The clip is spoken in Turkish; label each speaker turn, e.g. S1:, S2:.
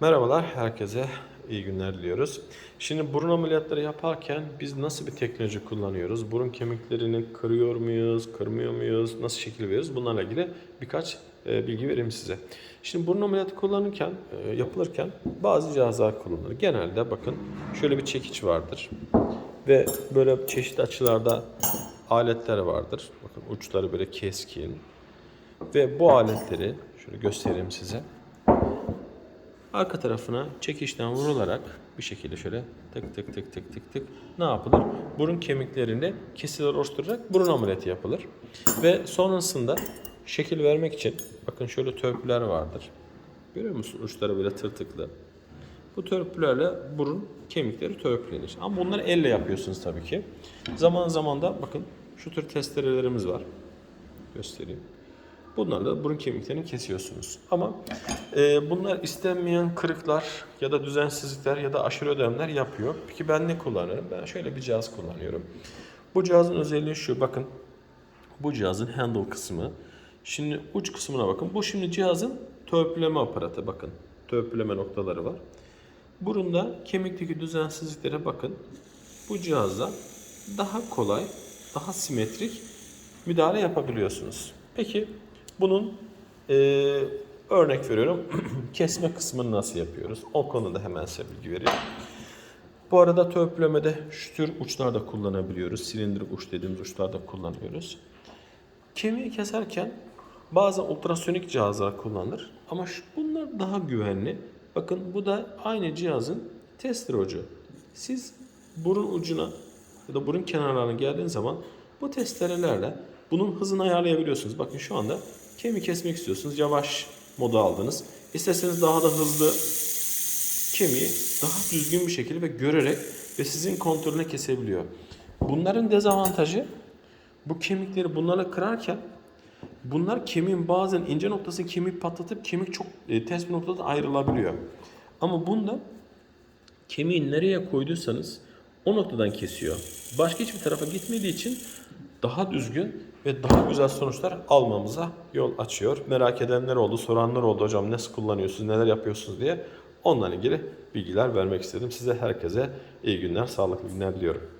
S1: Merhabalar, herkese iyi günler diliyoruz. Şimdi burun ameliyatları yaparken biz nasıl bir teknoloji kullanıyoruz? Burun kemiklerini kırıyor muyuz, kırmıyor muyuz, nasıl şekil veriyoruz? Bunlarla ilgili birkaç e, bilgi vereyim size. Şimdi burun ameliyatı kullanırken, e, yapılırken bazı cihazlar kullanılır. Genelde bakın şöyle bir çekiç vardır. Ve böyle çeşitli açılarda aletler vardır. Bakın uçları böyle keskin. Ve bu aletleri şöyle göstereyim size. Arka tarafına çekişten vurularak bir şekilde şöyle tık tık tık tık tık tık ne yapılır? Burun kemiklerinde kesiler oluşturarak burun ameliyatı yapılır. Ve sonrasında şekil vermek için bakın şöyle törpüler vardır. Görüyor musun uçları böyle tırtıklı. Bu törpülerle burun kemikleri törpülenir. Ama bunları elle yapıyorsunuz tabii ki. Zaman zaman da bakın şu tür testerelerimiz var. Göstereyim. Bunlarla burun kemiklerini kesiyorsunuz. Ama e, bunlar istenmeyen kırıklar ya da düzensizlikler ya da aşırı ödemler yapıyor. Peki ben ne kullanıyorum? Ben şöyle bir cihaz kullanıyorum. Bu cihazın özelliği şu. Bakın bu cihazın handle kısmı. Şimdi uç kısmına bakın. Bu şimdi cihazın törpüleme aparatı. Bakın törpüleme noktaları var. Burunda kemikteki düzensizliklere bakın. Bu cihazla daha kolay, daha simetrik müdahale yapabiliyorsunuz. Peki bunun e, örnek veriyorum kesme kısmını nasıl yapıyoruz? O konuda hemen size bilgi vereyim. Bu arada törpülemede şu tür uçlarda kullanabiliyoruz. Silindirik uç dediğimiz uçlarda kullanıyoruz. Kemiği keserken bazen ultrasonik cihazlar kullanılır ama şu, bunlar daha güvenli. Bakın bu da aynı cihazın tester ucu. Siz burun ucuna ya da burun kenarlarına geldiğiniz zaman bu testerelerle bunun hızını ayarlayabiliyorsunuz. Bakın şu anda kemiği kesmek istiyorsunuz. Yavaş moda aldınız. İsterseniz daha da hızlı kemiği daha düzgün bir şekilde ve görerek ve sizin kontrolüne kesebiliyor. Bunların dezavantajı bu kemikleri bunlarla kırarken bunlar kemiğin bazen ince noktası kemiği patlatıp kemik çok e, ters bir noktada ayrılabiliyor. Ama bunda kemiği nereye koyduysanız o noktadan kesiyor. Başka hiçbir tarafa gitmediği için daha düzgün ve daha güzel sonuçlar almamıza yol açıyor. Merak edenler oldu, soranlar oldu hocam nasıl kullanıyorsunuz, neler yapıyorsunuz diye. Onunla ilgili bilgiler vermek istedim. Size herkese iyi günler, sağlıklı günler diliyorum.